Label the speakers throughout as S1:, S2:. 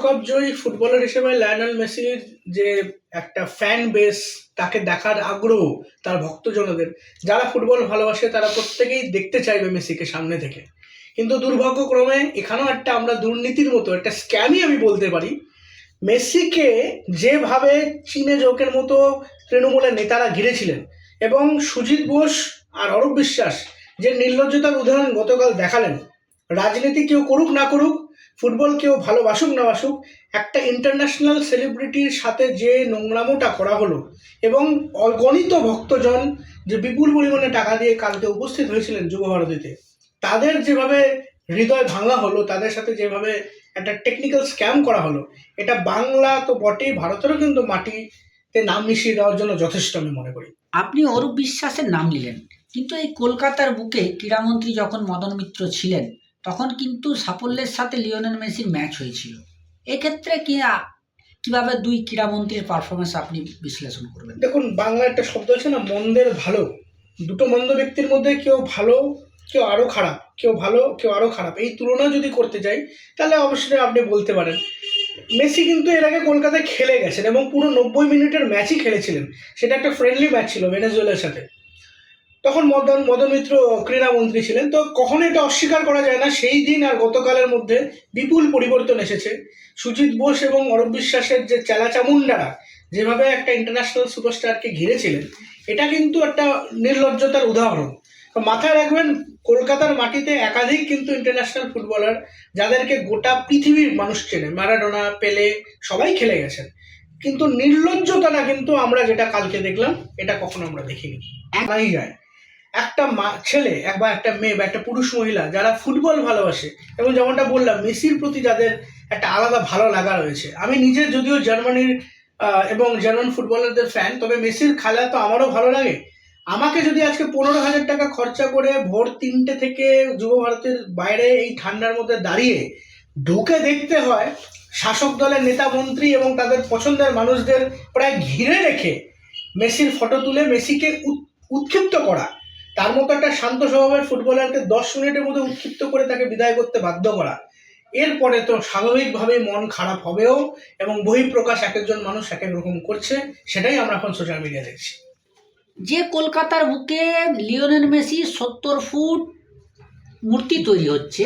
S1: বিশ্বকাপ জয়ী ফুটবলার হিসেবে লায়নেল মেসির যে একটা ফ্যান বেস তাকে দেখার আগ্রহ তার ভক্তজনদের। যারা ফুটবল ভালোবাসে, তারা প্রত্যেকেই দেখতে চাইবে মেসিকে সামনে থেকে। কিন্তু দুর্ভাগ্যক্রমে এখানেও একটা আমরা দুর্নীতির মতো, একটা স্ক্যামই আমি বলতে পারি। মেসিকে যেভাবে চীনে জোকের মতো তৃণমূলের নেতারা ঘিরেছিলেন, এবং সুজিত বোস আর অরূপ বিশ্বাস যে নির্লজ্জতার উদাহরণ গতকাল দেখালেন, রাজনীতি কেউ করুক না করুক ফুটবল কেউ ভালোবাসুক না বাসুক, একটা ইন্টারন্যাশনাল সেলিব্রিটির সাথে যে নোংরামোটা করা হলো এবং অগণিত ভক্তজন যে বিপুল পরিমাণে টাকা দিয়ে কালকে উপস্থিত হয়েছিলেন যুব ভারতীতে, তাদের যেভাবে হৃদয় ভাঙা হলো, তাদের সাথে যেভাবে একটা টেকনিক্যাল স্ক্যাম করা হলো, এটা বাংলা তো বটেই, ভারতেরও কিন্তু মাটিতে নাম মিশিয়ে দেওয়ার জন্য যথেষ্ট আমি মনে করি।
S2: আপনি অরূপ বিশ্বাসের নাম নিলেন, কিন্তু এই কলকাতার বুকে ক্রীড়ামন্ত্রী যখন মদন মিত্র ছিলেন তখন কিন্তু সাফল্যের সাথে লিওনেল মেসির ম্যাচ হয়েছিল। এক্ষেত্রে কি কীভাবে দুই ক্রীড়ামন্ত্রীর পারফরমেন্স আপনি বিশ্লেষণ করবেন?
S1: দেখুন বাংলা একটা শব্দ আছে না, মন্দের ভালো। দুটো মন্দ ব্যক্তির মধ্যে কেউ ভালো, কেউ আরও খারাপ। কেউ ভালো, কেউ আরও খারাপ। এই তুলনা যদি করতে যাই, তাহলে অবশ্যই আপনি বলতে পারেন। মেসি কিন্তু এর আগে কলকাতায় খেলে গেছেন এবং পুরো নব্বই মিনিটের ম্যাচই খেলেছিলেন। সেটা একটা ফ্রেন্ডলি ম্যাচ ছিল ভেনেজুয়েলার সাথে। তখন মদন মদন মিত্র ক্রীড়ামন্ত্রী ছিলেন। তো কখনো এটা অস্বীকার করা যায় না। সেই দিন আর গতকালের মধ্যে বিপুল পরিবর্তন এসেছে। সুজিত বোস এবং অরূপ বিশ্বাসের যে চেলাচামুন্ডারা যেভাবে একটা ইন্টারন্যাশনাল সুপারস্টারকে ঘিরেছিলেন এটা কিন্তু একটা নির্লজ্জতার উদাহরণ। মাথায় রাখবেন কলকাতার মাটিতে একাধিক কিন্তু ইন্টারন্যাশনাল ফুটবলার যাদেরকে গোটা পৃথিবীর মানুষ চেনে। ম্যারাডোনা পেলে সবাই খেলে গেছেন। কিন্তু নির্লজ্জতাটা কিন্তু আমরা যেটা কালকে দেখলাম এটা কখনো আমরা দেখিনি। নাই যায়। একটা মা, ছেলে বা একটা মেয়ে বা একটা পুরুষ মহিলা যারা ফুটবল ভালোবাসে, এবং যেমনটা বললাম, মেসির প্রতি যাদের একটা আলাদা ভালো লাগা রয়েছে। আমি নিজে যদিও জার্মানির এবং জার্মান ফুটবলারদের ফ্যান তবে মেসির খেলা তো আমারও ভালো লাগে। আমাকে যদি আজকে পনেরো হাজার টাকা খরচা করে ভোর তিনটে থেকে যুব ভারতের বাইরে এই ঠান্ডার মধ্যে দাঁড়িয়ে ঢুকে দেখতে হয়, শাসক দলের নেতা মন্ত্রী এবং তাদের পছন্দের মানুষদের প্রায় ঘিরে রেখে মেসির ফটো তুলে মেসিকে উৎ- উৎক্ষিপ্ত করা। তার মতো একটা শান্ত স্বভাবের ফুটবলারকে দশ মিনিটের মধ্যে উৎক্ষিপ্ত করে তাকে বিদায় করতে বাধ্য করা। এরপরে তো স্বাভাবিকভাবেই মন খারাপ হবেও এবং বহিঃপ্রকাশ এক একজন মানুষ এক এক রকম করছে সেটাই আমরা এখন সোশ্যাল মিডিয়া দেখছি।
S2: যে কলকাতার বুকে লিওনেল মেসি সত্তর ফুট মূর্তি তৈরি হচ্ছে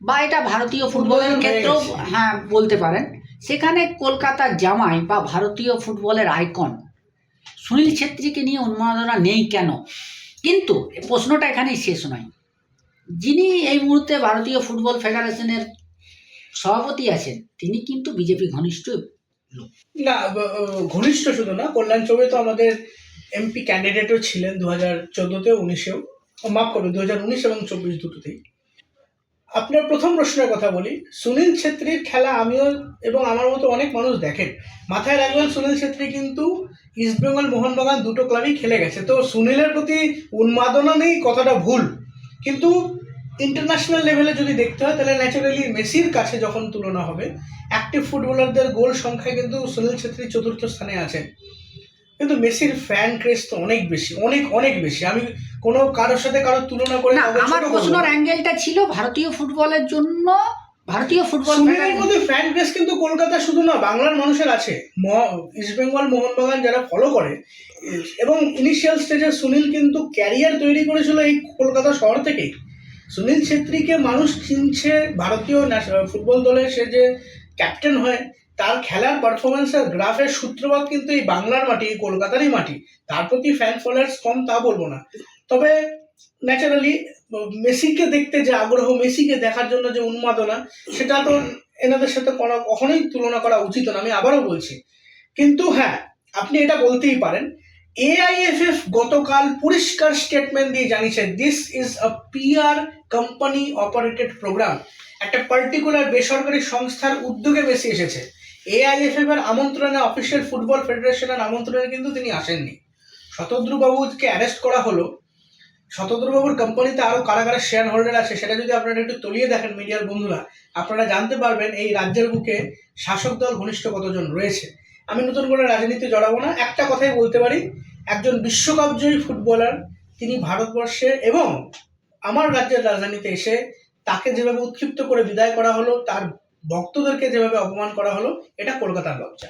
S2: বা এটা ভারতীয় ফুটবলের
S1: ফুটবলের
S2: ক্ষেত্রেও হ্যাঁ বলতে পারেন। সেখানে কলকাতার জামাই বা ভারতীয় ফুটবলের আইকন সুনীল ছেত্রীকে নিয়ে উন্মাদনা নেই কেন? কিন্তু প্রশ্নটা এখানেই শেষ নয়। যিনি এই মুহূর্তে ভারতীয় ফুটবল ফেডারেশনের সভাপতি আছেন, তিনি কিন্তু বিজেপি ঘনিষ্ঠ
S1: না ঘনিষ্ঠ শুধু না, কল্যাণ চৌবে তো আমাদের এমপি ক্যান্ডিডেটও ছিলেন দু হাজার চোদ্দোতে উনিশেও মাফ করবে দু হাজার উনিশ এবং চব্বিশ দুটোতেই। আপনার প্রথম প্রশ্নের কথা বলি। সুনীল ছেত্রীর খেলা আমিও এবং আমার মতো অনেক মানুষ দেখেন। মাথায় রাখবেন, সুনীল ছেত্রী কিন্তু ইস্টবেঙ্গল মোহনবাগান দুটো ক্লাবই খেলে গেছে। তো সুনীলের প্রতি উন্মাদনা নেই, কথাটা ভুল। কিন্তু ইন্টারন্যাশনাল লেভেলে যদি দেখতে হয়, তাহলে ন্যাচারালি মেসির কাছে যখন তুলনা হবে অ্যাক্টিভ ফুটবলারদের গোল সংখ্যায় কিন্তু সুনীল ছেত্রী চতুর্থ স্থানে আছেন। কিন্তু মেসির ফ্যান ক্রেজ তো অনেক বেশি অনেক অনেক বেশি। আমি কোনো কারোর সাথে কারোর তুলনা করে
S2: না আমার প্রশ্নের অ্যাঙ্গেলটা ছিল ভারতীয় ফুটবলের জন্য ভারতীয় ফুটবল
S1: সুনীলের মধ্যে ফ্যান ক্রেজ কিন্তু কলকাতা শুধু না বাংলার মানুষের আছে। ইস্টবেঙ্গল মোহনবাগান যারা ফলো করে এবং ইনিশিয়াল স্টেজে সুনীল কিন্তু ক্যারিয়ার তৈরি করেছিল এই কলকাতা শহর থেকেই। সুনীল ছেত্রীকে মানুষ চিনছে ভারতীয় ফুটবল দলে সে যে ক্যাপ্টেন হয় তার খেলার পারফরমেন্সের গ্রাফের সূত্রপাত কিন্তু এই বাংলার মাটি কলকাতারই মাটি। তার প্রতি ফ্যান ফলোয়ার্স কম, তা বলব না। তবে ন্যাচারালি মেসিকে দেখতে যে আগ্রহ, মেসিকে দেখার জন্য যে উন্মাদনা, সেটা তো এনাদের সাথে কোনো, কখনোই তুলনা করা উচিত না আমি আবারও বলছি। কিন্তু হ্যাঁ আপনি এটা বলতেই পারেন এআইএফএফ গতকাল পরিষ্কার স্টেটমেন্ট দিয়ে জানিয়েছে this is a PR company operated program একটা পার্টিকুলার বেসরকারি সংস্থার উদ্যোগে বেশি এসেছে। এআইএফএফ এর আমন্ত্রণে অফিসিয়াল ফুটবল ফেডারেশনের আমন্ত্রণে কিন্তু তিনি আসেননি। শতদ্রুবাবুকে অ্যারেস্ট করা হলো। শতদ্রুবাবুর কোম্পানিতে আরও কারা কারা শেয়ার হোল্ডার আছে, সেটা যদি আপনারা একটু তলিয়ে দেখেন মিডিয়ার বন্ধুরা, আপনারা জানতে পারবেন এই রাজ্যের বুকে শাসক দল ঘনিষ্ঠ কতজন রয়েছে। আমি নতুন করে রাজনীতি জড়াবো না, একটা কথাই বলতে পারি, একজন বিশ্বকাপ জয়ী ফুটবলার, তিনি ভারতবর্ষে এবং আমার রাজ্যের রাজধানীতে এসে তাকে যেভাবে উৎক্ষিপ্ত করে বিদায় করা হলো, তার ভক্তদেরকে যেভাবে অপমান করা হলো এটা কলকাতার লজ্জা।